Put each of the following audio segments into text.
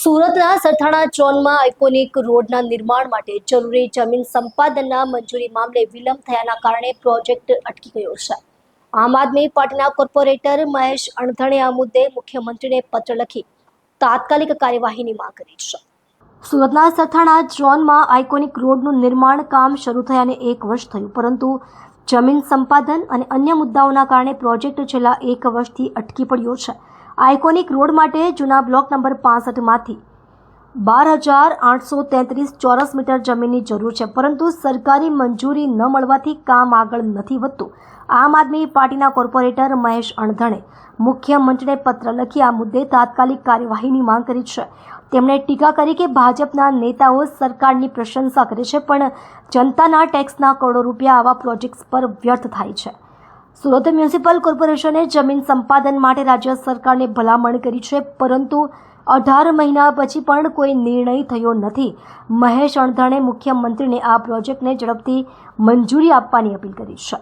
સુરતના સરથાણા ઝોનમાં આઇકોનિક રોડના નિર્માણ માટે જરૂરી જમીન સંપાદનના મંજૂરી મામલે વિલંબ થયાના કારણે પ્રોજેક્ટ અટકી ગયો છે. આમ આદમી પાર્ટીના કોર્પોરેટર મહેશ અણધણે આ મુદ્દે મુખ્યમંત્રીને પત્ર લખી તાત્કાલિક કાર્યવાહીની માંગ કરી છે. સુરતના સરથાણા ઝોનમાં આઇકોનિક રોડનું નિર્માણ કામ શરૂ થયાને એક વર્ષ થયું, પરંતુ જમીન સંપાદન અને અન્ય મુદ્દાઓના કારણે પ્રોજેક્ટ છેલ્લા એક વર્ષથી અટકી પડ્યો છે. આઇકોનિક રોડ માટે જૂના બ્લોક નંબર પાસઠમાંથી બાર હજાર આઠસો તેત્રીસ ચોરસ મીટર જમીનની જરૂર છે, પરંતુ સરકારી મંજૂરી ન મળવાથી કામ આગળ નથી વધતું. આમ આદમી પાર્ટીના કોર્પોરેટર મહેશ અણધણે મુખ્યમંત્રીને પત્ર લખી આ મુદ્દે તાત્કાલિક કાર્યવાહીની માંગ કરી છે. તેમણે ટીકા કરી કે ભાજપના નેતાઓ સરકારની પ્રશંસા કરે છે, પણ જનતાના ટેક્સના કરોડો રૂપિયા આવા પ્રોજેક્ટ્સ પર વ્યર્થ થાય છે. સુરત મ્યુનિસિપલ કોર્પોરેશને જમીન સંપાદન માટે રાજ્ય સરકારને ભલામણ કરી છે, પરંતુ અઢાર મહિના પછી પણ કોઈ નિર્ણય થયો નથી. મહેશ અણધાણે મુખ્યમંત્રીને આ પ્રોજેક્ટને ઝડપથી મંજૂરી આપવાની અપીલ કરી છે.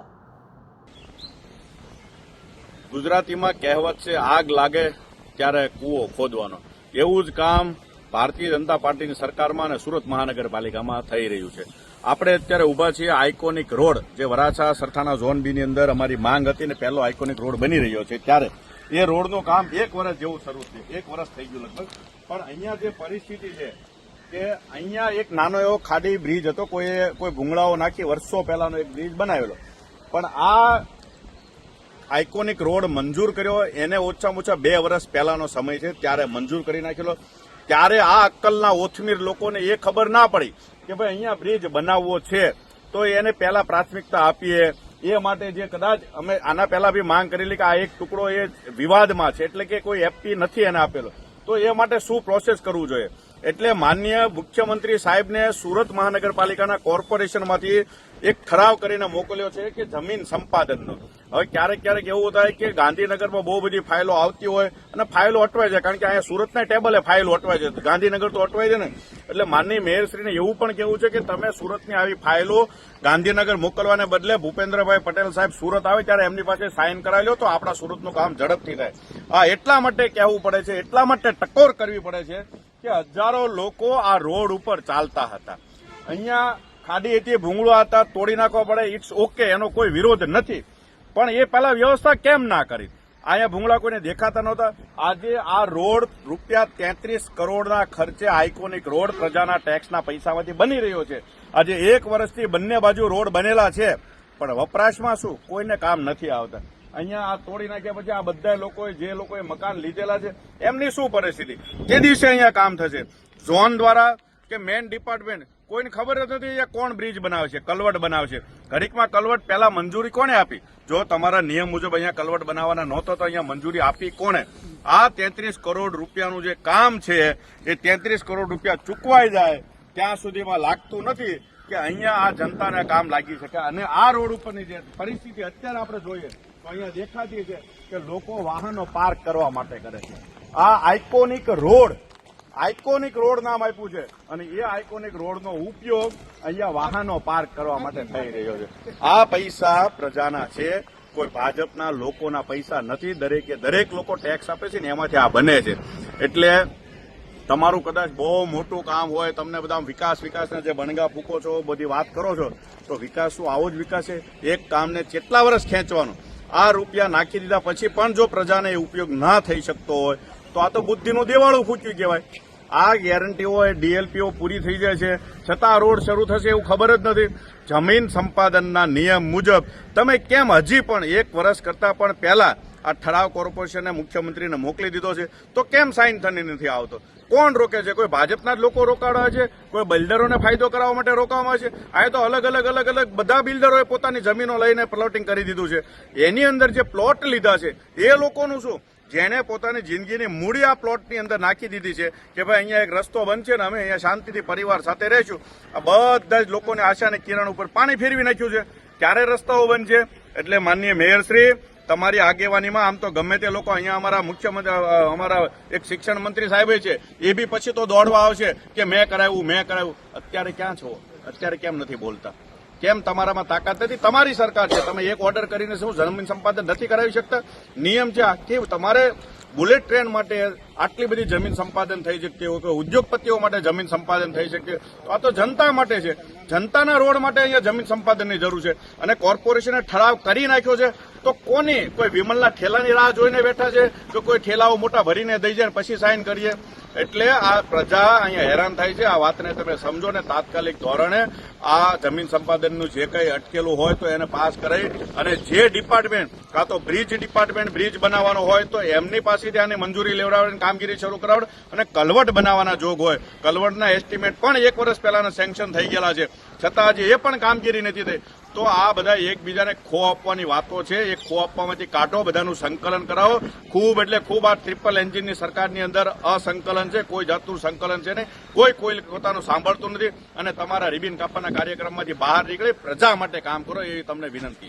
ગુજરાતીમાં કહેવત છે, આગ લાગે ત્યારે કૂવો ખોદવાનો. એવું જ કામ ભારતીય જનતા પાર્ટીની સરકારમાં અને સુરત મહાનગરપાલિકામાં થઈ રહ્યું છે. આપણે અત્યારે ઊભા છીએ આઇકોનિક રોડ, જે વરાછા સરથાણા ઝોન બીની અંદર અમારી માંગ હતી ને પહેલો આઇકોનિક રોડ બની રહ્યો છે ત્યારે. એ રોડનું કામ એક વર્ષ જેવું શરૂ થયું, એક વર્ષ થઈ ગયું લગભગ. પણ અહીંયા જે પરિસ્થિતિ છે કે અહીંયા એક નાનો એવો ખાડી બ્રિજ હતો કોઈ કોઈ ભૂંગળાઓ નાખી વર્ષો પહેલાનો એક બ્રિજ બનાવેલો. પણ આ આઇકોનિક રોડ મંજૂર કર્યો, એને ઓછામાં ઓછા બે વર્ષ પહેલાનો સમય છે, ત્યારે મંજૂર કરી નાખેલો. ત્યારે આ અક્કલના ઓથમીર લોકોને એ ખબર ના પડી કે ભાઈ અહીંયા બ્રિજ બનાવવો છે. તો એને પહેલા પ્રાથમિકતા આપીએ. એ માટે જે કદાચ અમે આના પહેલા બી માંગ કરેલી કે આ એક ટુકડો એ વિવાદમાં છે, એટલે કે કોઈ એપી નથી એને આપેલો. તો એ માટે શું પ્રોસેસ કરવું જોઈએ? એટલે માન્ય મુખ્યમંત્રી સાહેબને સુરત મહાનગરપાલિકાના કોર્પોરેશનમાંથી એક ઠરાવ કરીને મોકલ્યો છે કે જમીન સંપાદનનો. હવે ક્યારેક ક્યારેક એવું થાય કે ગાંધીનગરમાં બહુ બધી ફાઇલો આવતી હોય અને ફાઇલો અટવાય છે, કારણ કે અહીંયા સુરતના ટેબલે ફાઇલો અટવાય છે. ગાંધીનગર તો અટવાય છે ને. એટલે માનની મેયરશ્રીને એવું પણ કહેવું છે કે તમે સુરતની આવી ફાઇલો ગાંધીનગર મોકલવાને બદલે ભૂપેન્દ્રભાઈ પટેલ સાહેબ સુરત આવે ત્યારે એમની પાસે સાઇન કરાવી લો તો આપણા સુરતનું કામ ઝડપથી થાય. આ એટલા માટે કહેવું પડે છે, એટલા માટે ટકોર કરવી પડે છે કે હજારો લોકો આ રોડ ઉપર ચાલતા હતા. અહીંયા ખાડી હતી, ભૂંગળા હતા, તોડી નાખવા પડે ઇટ્સ ઓકે એનો કોઈ વિરોધ નથી. પણ એ પહેલા વ્યવસ્થા કેમ ના કરી? અહીંયા ભૂંગળા કોઈને દેખાતા નહોતા. આજે આ રોડ રૂપિયા તેત્રીસ કરોડના ખર્ચે આઇકોનિક રોડ પ્રજાના ટેક્સના પૈસામાંથી બની રહ્યો છે. આજે એક વર્ષથી બંને બાજુ રોડ બનેલા છે. પણ વપરાશમાં શું? કોઈને કામ નથી આવતા. અહીંયા આ તોડી નાખ્યા પછી આ બધા લોકોએ જે લોકોએ મકાન લીધેલા છે, એમની શું પરિસ્થિતિ? તે દિવસે અહીંયા કામ થશે? ઝોન દ્વારા કે મેન ડિપાર્ટમેન્ટ? કોઈને ખબર જ નથી અહીંયા કોણ બ્રિજ બનાવે છે કલવટ બનાવે છે ઘડીકમાં કલવટ પહેલા મંજૂરી કોને આપી? જો તમારા નિયમ મુજબ અહીંયા કલવટ બનાવવાના નહોતો, તો અહીંયા મંજૂરી આપી કોને આ તેત્રીસ કરોડ રૂપિયાનું જે કામ છે, એ તેત્રીસ કરોડ રૂપિયા ચૂકવાઈ જાય ત્યાં સુધીમાં લાગતું નથી કે અહીંયા આ જનતાને કામ લાગી શકે. અને આ રોડ ઉપરની જે પરિસ્થિતિ અત્યારે આપણે જોઈએ, તો અહીંયા દેખાતી છે કે લોકો વાહનો પાર્ક કરવા માટે કરે છે. આ આઇકોનિક રોડ આઇકોનિક રોડ નામ આપ્યું છે. અને એ આઇકોનિક રોડનો ઉપયોગ અહીંયા વાહનો પાર્ક કરવા માટે થઈ રહ્યો છે. આ પૈસા પ્રજાના છે. કોઈ ભાજપના લોકોના પૈસા નથી. દરેકે દરેક લોકો ટેક્સ આપે છે ને એમાંથી આ બને છે. એટલે તમારું કદાચ બહુ મોટું કામ હોય, તમને બધા વિકાસ વિકાસના જે બણગા ફૂકો છો, બધી વાત કરો છો, તો વિકાસ શું આવો જ વિકાસ? છે એક કામને કેટલા વર્ષ ખેંચવાનું? આ રૂપિયા નાખી દીધા પછી પણ જો પ્રજાને ઉપયોગ ના થઈ શકતો હોય, તો આ તો બુદ્ધિનું દેવાળું ફૂટ્યું કહેવાય. આ ગેરંટીઓ ડીએલપીઓ પૂરી થઈ જાય છે. છતાં રોડ શરૂ થશે એવું ખબર જ નથી. જમીન સંપાદનના નિયમ મુજબ તમે કેમ હજી પણ એક વર્ષ કરતા પણ પહેલા આ ઠરાવ કોર્પોરેશને મુખ્યમંત્રીને મોકલી દીધો છે, તો કેમ સાઇન થઈને નથી આવતો? કોણ રોકે છે? કોઈ ભાજપના જ લોકો રોકાડવા છે? કોઈ બિલ્ડરોને ફાયદો કરાવવા માટે રોકવામાં છે? આ તો અલગ અલગ અલગ અલગ બધા બિલ્ડરોએ પોતાની જમીનો લઈને પ્લોટિંગ કરી દીધું છે. એની અંદર જે પ્લોટ લીધા છે, એ લોકોનું શું? જેને પોતાની જિંદગીની મૂડી આ પ્લોટની અંદર નાખી દીધી છે કે ભાઈ અહીંયા એક રસ્તો બનશે ને અમે અહીંયા શાંતિથી પરિવાર સાથે રહીશું. આ બધા જ લોકોને આશાને કિરણ ઉપર પાણી ફેરવી નાખ્યું છે. ક્યારે રસ્તાઓ બનશે? એટલે માનનીય મેયરશ્રી તમારી આગેવાનીમાં આમ તો ગમે તે લોકો અહીંયા અમારા મુખ્યમંત્રી અમારા એક શિક્ષણ મંત્રી સાહેબે છે, એ બી પછી તો દોડવા આવશે કે મેં કરાવ્યું મેં કરાવ્યું. અત્યારે ક્યાં છો? અત્યારે કેમ નથી બોલતા? કેમ તમારામાં તાકાત નથી? તમારી સરકાર છે. તમે એક ઓર્ડર કરીને શું જમીન સંપાદન નથી કરાવી શકતા? નિયમ છે આખી તમારે બુલેટ ટ્રેન માટે આટલી બધી જમીન સંપાદન થઈ શકતી હોય કે ઉદ્યોગપતિઓ માટે જમીન સંપાદન થઈ શકે. તો આ તો જનતા માટે છે. જનતાના રોડ માટે અહીંયા જમીન સંપાદનની જરૂર છે. અને કોર્પોરેશને ઠરાવ કરી નાખ્યો છે. તો કોની? કોઈ વિમલના ઠેલાની રાહ જોઈને બેઠા છે? કે કોઈ ઠેલાઓ મોટા ભરીને દઈ જાય પછી સાઇન કરીએ. એટલે આ પ્રજા અહીંયા હેરાન થાય છે. આ વાતને તમે સમજો ને તાત્કાલિક ધોરણે આ જમીન સંપાદનનું જે કંઈ અટકેલું હોય તો એને પાસ કરાવી અને જે ડિપાર્ટમેન્ટ કાં તો બ્રિજ ડિપાર્ટમેન્ટ બ્રિજ બનાવવાનો હોય તો એમની પાસેથી આની મંજૂરી લેવડાવવાની કામગીરી શરૂ કરાવડ અને કલવટ બનાવવાના જોગ હોય. કલવટના એસ્ટિમેટ પણ એક વર્ષ પહેલાના સેન્કશન થઈ ગયેલા છે. છતાં હજી એ પણ કામગીરી નથી થઈ. તો આ બધા એકબીજાને ખો આપવાની વાતો છે. એ ખો આપવામાંથી કાઢો, બધાનું સંકલન કરાવો. ખૂબ એટલે ખૂબ આ ટ્રિપલ એન્જિનની સરકારની અંદર અસંકલન છે, કોઈ જાતનું સંકલન છે નહીં. કોઈ કોઈ પોતાનું સાંભળતું નથી. અને તમારા રિબિન કાપવાના કાર્યક્રમમાંથી બહાર નીકળી પ્રજા માટે કામ કરો એવી તમને વિનંતી.